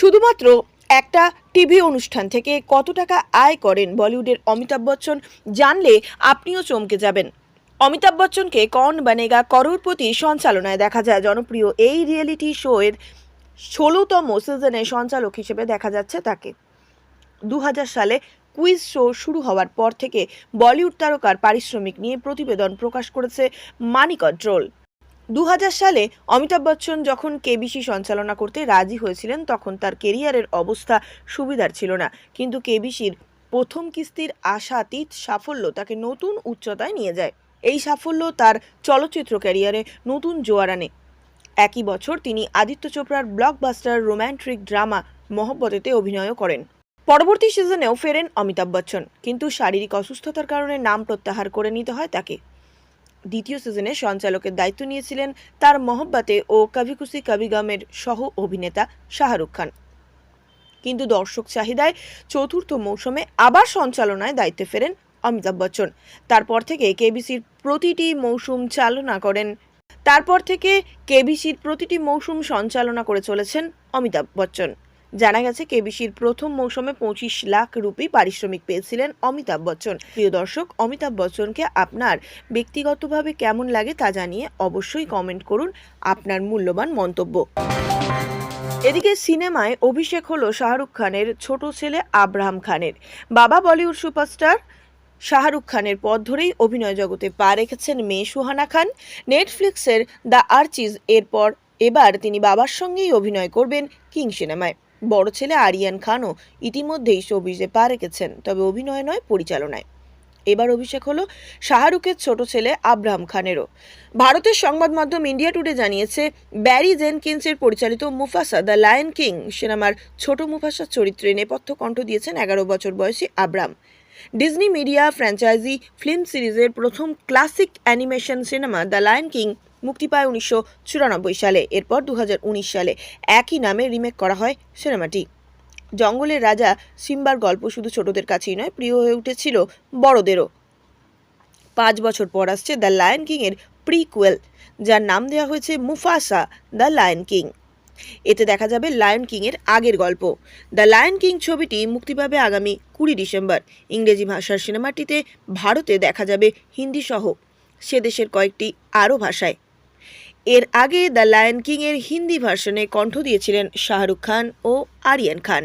শুধুমাত্র একটা টিভি অনুষ্ঠান থেকে কত টাকা আয় করেন বলিউডের অমিতাভ বচ্চন জানলে আপনিও চমকে যাবেন। অমিতাভ বচ্চনকে কন বানেগা করোড়পতি সঞ্চালনায় দেখা যায়। জনপ্রিয় এই রিয়েলিটি শো এর ষোলোতম সিজনে সঞ্চালক হিসেবে দেখা যাচ্ছে তাকে। দু হাজার সালে কুইজ শো শুরু হওয়ার পর থেকে বলিউড তারকার পারিশ্রমিক নিয়ে প্রতিবেদন প্রকাশ করেছে মানি কন্ট্রোল দু হাজার সালে অমিতাভ বচ্চন যখন কেবিসি সঞ্চালনা করতে রাজি হয়েছিলেন, তখন তার কেরিয়ারের অবস্থা সুবিধার ছিল না। কিন্তু কেবিসির প্রথম কিস্তির আশাতীত সাফল্য তাকে নতুন উচ্চতায় নিয়ে যায়। এই সাফল্য তার চলচ্চিত্র ক্যারিয়ারে নতুন জোয়ার আনে। একই বছর তিনি আদিত্য চোপড়ার ব্লকবাস্টার রোম্যান্টিক ড্রামা মহব্বতেতে অভিনয়ও করেন। পরবর্তী সিজনেও ফেরেন অমিতাভ বচ্চন, কিন্তু শারীরিক অসুস্থতার কারণে নাম প্রত্যাহার করে নিতে হয় তাকে। দ্বিতীয় সিজনে সঞ্চালকের দায়িত্ব নিয়েছিলেন তার মহব্বতে ও কভি খুশি কভি গমের সহ অভিনেতা শাহরুখ খান। কিন্তু দর্শক চাহিদায় চতুর্থ মৌসুমে আবার সঞ্চালনায় দায়িত্বে ফেরেন অমিতাভ বচ্চন। তারপর থেকে কেবিসির প্রতিটি মৌসুম চালনা করেন। তারপর থেকে কেবিসির প্রতিটি মৌসুম সঞ্চালনা করে চলেছেন অমিতাভ বচ্চন। জানা গেছে কেবিসির প্রথম মৌসুমে পঁচিশ লাখ রুপি পারিশ্রমিক পেয়েছিলেন অমিতাভ বচ্চন। প্রিয় দর্শক, অমিতাভ বচ্চনকে আপনার ব্যক্তিগতভাবে কেমন লাগে তা জানিয়ে অবশ্যই কমেন্ট করুন আপনার মূল্যবান মন্তব্য। এদিকে সিনেমায় অভিষেক হলো শাহরুখ খানের ছোট ছেলে আব্রাহাম খানের। বাবা বলিউড সুপারস্টার শাহরুখ খানের পথ ধরেই অভিনয় জগতে পা রেখেছেন মেয়ে সুহানা খান। নেটফ্লিক্সের দ্য আর্চিজ এরপর এবার তিনি বাবার সঙ্গেই অভিনয় করবেন কিং সিনেমায়। বড় ছেলে আরিয়ান খানও ইতিমধ্যেই শোবিজে পা রেখেছেন, তবে অভিনয় নয়, পরিচালনায়। এবার অভিষেক হলো শাহরুখের ছোট ছেলে আব্রাহাম খানেরও। ভারতের সংবাদ মাধ্যম ইন্ডিয়া টুডে জানিয়েছে, ব্যারি জেনকিন্সের পরিচালিত মুফাসা দ্য লায়ন কিং সিনেমার ছোট মুফাসার চরিত্রে নেপথ্য কণ্ঠ দিয়েছেন এগারো বছর বয়সী Abram. Disney media franchise film সিরিজের প্রথম classic animation cinema the Lion King মুক্তি পায় উনিশশো চুরানব্বই সালে। এরপর দু হাজার উনিশ সালে একই নামে রিমেক করা হয় সিনেমাটি। জঙ্গলের রাজা সিম্বার গল্প শুধু ছোটদের কাছেই নয়, প্রিয় হয়ে উঠেছিল বড়দেরও। পাঁচ বছর পর আসছে দ্য লায়ন কিংয়ের প্রিকুয়েল যার নাম দেওয়া হয়েছে মুফাসা দ্য লায়ন কিং এতে দেখা যাবে লায়ন কিংয়ের আগের গল্প। দ্য লায়ন কিং ছবিটি মুক্তি পাবে আগামী কুড়ি ডিসেম্বর। ইংরেজি ভাষার সিনেমাটিতে ভারতে দেখা যাবে হিন্দি সহ। সে দেশের কয়েকটি আরও ভাষায়। এর আগে দ্য লায়ন কিংয়ের হিন্দি ভার্সনে কণ্ঠ দিয়েছিলেন শাহরুখ খান ও আরিয়ান খান।